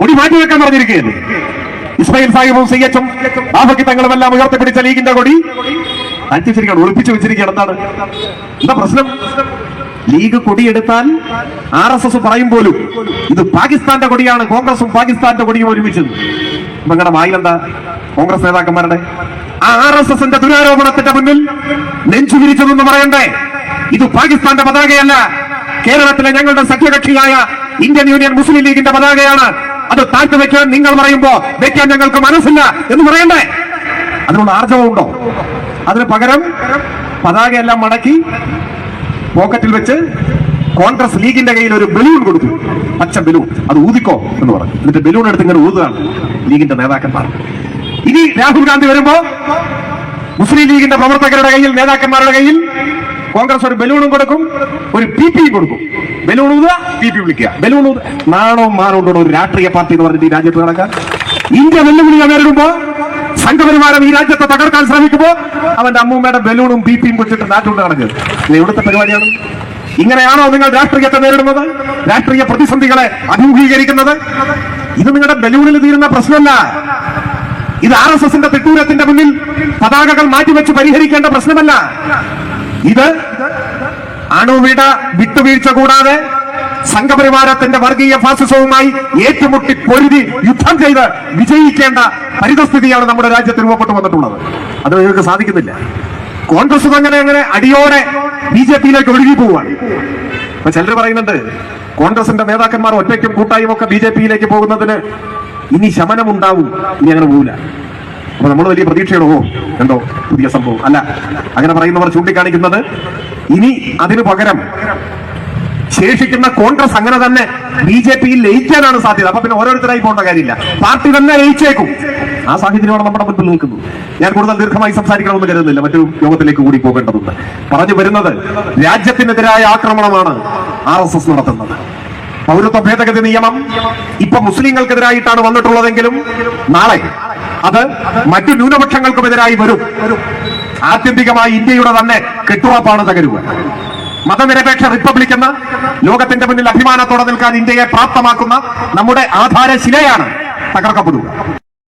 കൊടി മാറ്റിവെക്കാൻ പറഞ്ഞിരിക്കുകയാണ്. ഇസ്മായിൽ സാഹിബും സി എച്ചും ബാബയ്ക്ക് തങ്ങളും എല്ലാം ഉയർത്തിപ്പിടിച്ച ലീഗിന്റെ കൊടി. അടിച്ചിരിക്കുകയാണ് ഒളിപ്പിച്ചു വെച്ചിരിക്കുകയാണ്. എന്താണ്? എന്താ പ്രശ്നം? ലീഗ് കൊടിയെടുത്താൽ ആർ എസ് എസ് പറയും പോലും ഇത് പാകിസ്ഥാന്റെ കൊടിയാണ് കോൺഗ്രസും പാകിസ്ഥാന്റെ കൊടിയും ഒരുമിച്ചത് നിങ്ങളുടെ വായിലെന്താ കോൺഗ്രസ് നേതാക്കന്മാരുടെ? ആർ എസ് എസിന്റെ ദുരാരോപണത്തിന്റെ മുന്നിൽ നെഞ്ചു വിരിച്ചതെന്ന് പറയണ്ടേ? ഇത് പാകിസ്ഥാന്റെ പതാകയല്ല. കേരളത്തിലെ ഞങ്ങളുടെ സഖ്യകക്ഷിയായ ഇന്ത്യൻ യൂണിയൻ മുസ്ലിം ലീഗിന്റെ പതാകയാണ്. അത് താഴ്ത്തി വെക്കാൻ നിങ്ങൾ പറയുമ്പോ വെക്കാൻ ഞങ്ങൾക്ക് മനസ്സില്ല എന്ന് പറയണ്ടേ? അതിനുള്ള ആർജവമുണ്ടോ അതിന് പകരം പതാകയെല്ലാം മടക്കി പോക്കറ്റിൽ വെച്ച് കോൺഗ്രസ് ലീഗിന്റെ കയ്യിൽ ഒരു ബലൂൺ കൊടുത്തു പച്ച ബലൂൺ. അത് ഊതിക്കോ എന്ന് പറഞ്ഞു. എന്നിട്ട് ബലൂൺ എടുത്ത് ഇങ്ങനെ ഊതുകയാണ് ലീഗിന്റെ നേതാക്കന്മാർ. ഇനി രാഹുൽ ഗാന്ധി വരുമ്പോ മുസ്ലിം ലീഗിന്റെ പ്രവർത്തകരുടെ കയ്യിൽ നേതാക്കന്മാരുടെ കയ്യിൽ കോൺഗ്രസ് ഒരു ബലൂണും കൊടുക്കും ഒരു പി പി കൊടുക്കും. ബലൂൺ ഊതുക പി പി വിളിക്കുക. ബലൂൺ ഊതുക നാണോ മാനോ ഉണ്ടോ ഒരു രാഷ്ട്രീയ പാർട്ടി എന്ന് പറഞ്ഞിട്ട് ഈ രാജ്യത്ത് നടക്കാൻ ഇന്ത്യ വെല്ലുവിളികൾ നേരിടുമ്പോ സംഘപരിവാരം ഈ രാജ്യത്തെ തകർക്കാൻ ശ്രമിക്കുമ്പോ അവന്റെ അമ്മൂമ്മയുടെ ബലൂണും ബി പിയും വെച്ചിട്ട് നാട്ടുകൊണ്ട് നടക്കുന്നത് ഇത് എവിടുത്തെ പരിപാടിയാണ്? ഇങ്ങനെയാണോ നിങ്ങൾ രാഷ്ട്രീയത്തെ നേരിടുന്നത്? രാഷ്ട്രീയ പ്രതിസന്ധികളെ അഭിമുഖീകരിക്കുന്നത്? ഇത് നിങ്ങളുടെ ബലൂണിൽ തീരുന്ന പ്രശ്നമല്ല. ഇത് ആർ എസ് എസിന്റെ തിട്ടൂരത്തിന്റെ മുന്നിൽ പതാകകൾ മാറ്റിവെച്ച് പരിഹരിക്കേണ്ട പ്രശ്നമല്ല. ഇത് അണുവിട വിട്ടുവീഴ്ച കൂടാതെ സംഘപരിവാരത്തിന്റെ വർഗീയ ഫാസിസവുമായി ഏറ്റുമുട്ടി പൊരുതി യുദ്ധം ചെയ്ത് വിജയിക്കേണ്ട പരിതസ്ഥിതിയാണ് നമ്മുടെ രാജ്യത്ത് രൂപപ്പെട്ടു വന്നിട്ടുള്ളത്. അത് നിങ്ങൾക്ക് സാധിക്കുന്നില്ല. കോൺഗ്രസ് അങ്ങനെ അങ്ങനെ അടിയോടെ ബി ജെ പിയിലേക്ക് ഒഴുകി പോവുകയാണ്. ഇപ്പൊ ചിലർ പറയുന്നുണ്ട് കോൺഗ്രസിന്റെ നേതാക്കന്മാർ ഒറ്റയ്ക്കും കൂട്ടായും ഒക്കെ ബി ജെ പിയിലേക്ക് പോകുന്നതിന് ഇനി ശമനം ഉണ്ടാവും ഇനി അങ്ങനെ പോവില്ല. നമ്മൾ വലിയ പ്രതീക്ഷയുള്ളൂ എന്തോ പുതിയ സംഭവം. അല്ല അങ്ങനെ പറയുന്നവർ ചൂണ്ടിക്കാണിക്കുന്നത് ഇനി അതിനു പകരം ശേഷിക്കുന്ന കോൺഗ്രസ് അങ്ങനെ തന്നെ ബി ജെ പിയിൽ ലയിക്കാനാണ് സാധ്യത. അപ്പൊ പിന്നെ ഓരോരുത്തരായി പോകേണ്ട കാര്യമില്ല. പാർട്ടി തന്നെ ലയിച്ചേക്കും. ആ സാഹചര്യമാണ് നമ്മുടെ മുൻപിൽ നിൽക്കുന്നത്. ഞാൻ കൂടുതൽ ദീർഘമായി സംസാരിക്കണമെന്ന് കരുതുന്നില്ല. മറ്റു യോഗത്തിലേക്ക് കൂടി പോകേണ്ടതുണ്ട്. പറഞ്ഞു വരുന്നത് രാജ്യത്തിനെതിരായ ആക്രമണമാണ് ആർ എസ് എസ് നടത്തുന്നത്. പൗരത്വ ഭേദഗതി നിയമം ഇപ്പൊ മുസ്ലിങ്ങൾക്കെതിരായിട്ടാണ് വന്നിട്ടുള്ളതെങ്കിലും നാളെ അത് മറ്റു ന്യൂനപക്ഷങ്ങൾക്കുമെതിരായി വരും. ആത്യന്തികമായി ഇന്ത്യയുടെ തന്നെ കെട്ടുറപ്പാണ് തകരുക. മതനിരപേക്ഷ റിപ്പബ്ലിക് എന്ന ലോകത്തിന്റെ മുന്നിൽ അഭിമാനത്തോടെ നിൽക്കാൻ ഇന്ത്യയെ പ്രാപ്തമാക്കുന്ന നമ്മുടെ ആധാരശിലയാണ് തകർക്കപ്പെടുക.